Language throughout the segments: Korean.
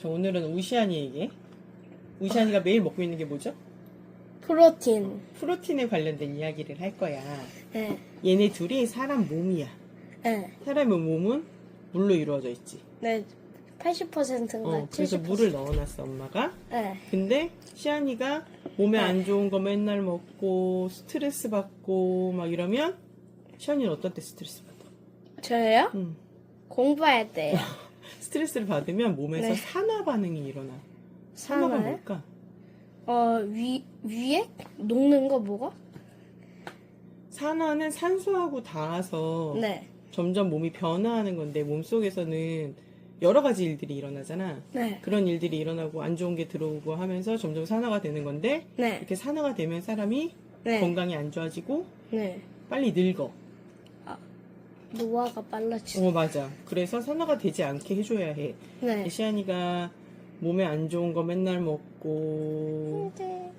자, 오늘은 우시안이에게. 우시안이가 매일 먹고 있는 게 뭐죠? 프로틴. 프로틴에 관련된 이야기를 할 거야. 네. 얘네 둘이 사람 몸이야. 네. 사람의 몸은 물로 이루어져 있지. 네. 80%인가 어, 그래서 70%. 물을 넣어놨어, 엄마가. 네. 근데 시안이가 몸에 네. 안 좋은 거 맨날 먹고 스트레스 받고 막 이러면 시안이는 어떤 때 스트레스 받아? 저요? 음. 공부할 때요. 스트레스를 받으면 몸에서 네. 산화 반응이 일어나. 산화가 산화요? 뭘까? 어, 위, 위에? 녹는 거 뭐가? 산화는 산소하고 닿아서 네. 점점 몸이 변화하는 건데 몸 속에서는 여러 가지 일들이 일어나잖아. 네. 그런 일들이 일어나고 안 좋은 게 들어오고 하면서 점점 산화가 되는 건데 네. 이렇게 산화가 되면 사람이 네. 건강이 안 좋아지고 네. 빨리 늙어. 노화가 빨라지죠. 어 맞아. 그래서 산화가 되지 않게 해줘야 해. 네. 시안이가 몸에 안 좋은 거 맨날 먹고 네.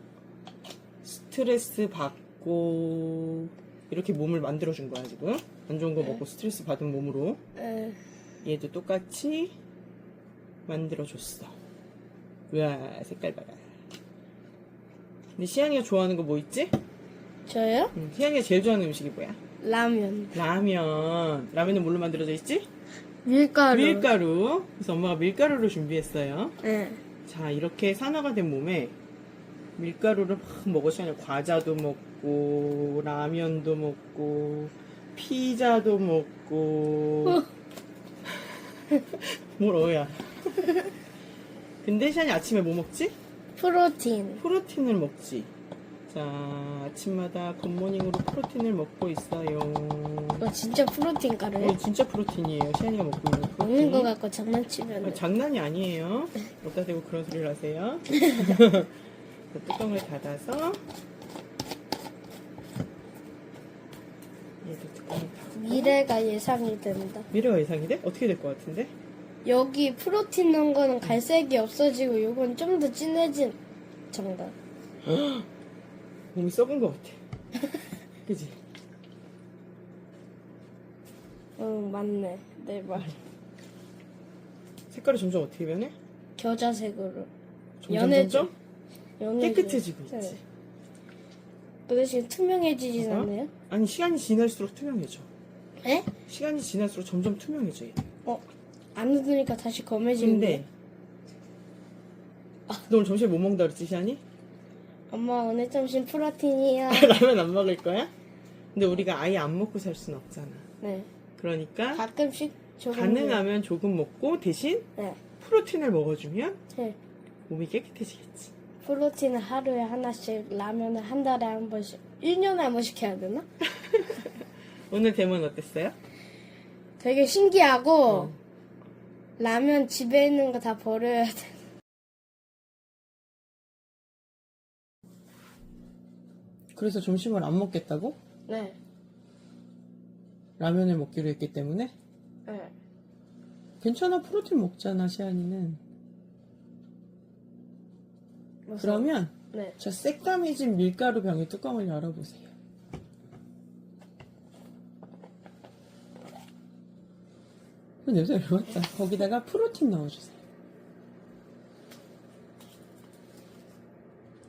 스트레스 받고 이렇게 몸을 만들어 준 거야 지금. 안 좋은 거 네. 먹고 스트레스 받은 몸으로 네. 얘도 똑같이 만들어 줬어. 우와 색깔 봐라. 근데 시안이가 좋아하는 거 뭐 있지? 저요? 응, 시안이가 제일 좋아하는 음식이 뭐야? 라면. 라면. 라면은 뭘로 만들어져 있지? 밀가루. 밀가루. 그래서 엄마가 밀가루를 준비했어요. 네. 자, 이렇게 산화가 된 몸에 밀가루를 막 먹으시면 과자도 먹고, 라면도 먹고, 피자도 먹고. 뭘 어야. 근데 시안이 아침에 뭐 먹지? 프로틴. 프로틴을 먹지. 자, 아침마다 굿모닝으로 프로틴을 먹고 있어요. 어, 진짜 프로틴 가루요? 이거 진짜 프로틴이에요. 시안이가 먹고 있는 프로틴. 먹는 거 같고 장난치면. 아, 장난이 아니에요. 여기다 대고 그런 소리를 하세요. 그 뚜껑을 닫아서 얘도 뚜껑을 닫고 미래가 예상이 된다. 미래가 예상이 돼? 어떻게 될 것 같은데? 여기 프로틴 넣은 거는 갈색이 없어지고 이건 좀 더 진해진 정답. 몸이 썩은 것 같아. 그지? 응 맞네 내 말. 색깔이 점점 어떻게 변해? 겨자색으로. 점점 연해져. 점점 연해져. 깨끗해지고 있지. 네. 그 대신 투명해지진 봐봐. 않네요. 아니 시간이 지날수록 투명해져. 에? 시간이 지날수록 점점 투명해져. 얘. 어? 안 묻으니까 다시 검해지는데. 근데 너 오늘 점심에 뭐 먹는다 그랬지 시안이? 엄마 오늘 점심 프로틴이야. 라면 안 먹을 거야? 근데 우리가 아예 안 먹고 살 순 없잖아. 네. 그러니까 가끔씩 조금. 가능하면 조금 먹고 대신 네. 프로틴을 먹어주면 네. 몸이 깨끗해지겠지. 프로틴을 하루에 하나씩, 라면을 한 달에 한 번씩, 1년에 한 번씩 해야 되나? 오늘 대본 어땠어요? 되게 신기하고, 어. 라면 집에 있는 거 다 버려야 돼. 그래서 점심을 안 먹겠다고? 네. 라면을 먹기로 했기 때문에? 네. 괜찮아, 프로틴 먹잖아, 시안이는. 무슨- 그러면 네. 저 새까매진 밀가루 병의 뚜껑을 열어보세요. 그 냄새 왜 맡다 거기다가 프로틴 넣어주세요.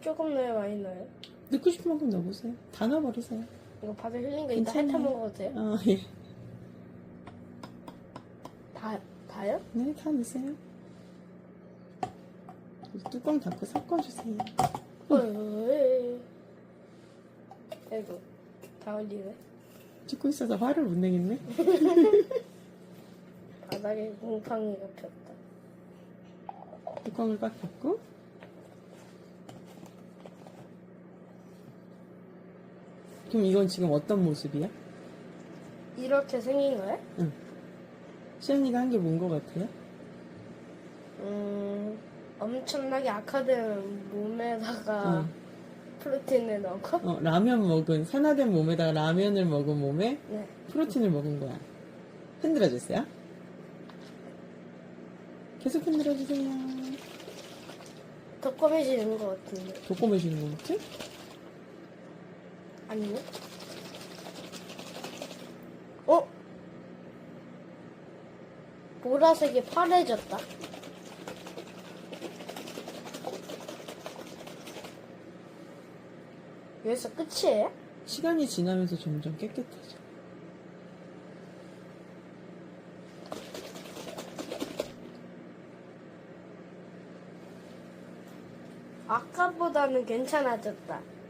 조금 넣어요, 많이 넣어요? 넣고 싶은 만큼 넣어보세요. 다 넣어버리세요. 이거 바닥 흘린 거 이따 괜찮아요. 핥아 먹어도 돼요? 아, 예. 다, 다요? 네, 다 넣으세요. 뚜껑 닫고 섞어주세요. 어이. 아이고, 다 흘리네. 찍고 있어서 화를 못 내겠네. 바닥에 곰팡이가 폈다. 뚜껑을 꽉 닫고. 그럼 이건 지금 어떤 모습이야? 이렇게 생긴 거예요? 시연이가 한 게뭔것 같아요? 음, 엄청나게 악화된 몸에다가 응. 프로틴을 넣고, 어, 라면 먹은, 산화된 몸에다가 라면을 먹은 몸에 네. 프로틴을 먹은 거야. 흔들어주세요. 계속 흔들어주세요. 더 검해지는 것 같은데. 도꼬매주는 거 같지? 아니요. 어? 보라색이 파래졌다. 여기서 끝이에요? 시간이 지나면서 점점 깨끗해져. 아까보다는 괜찮아졌다.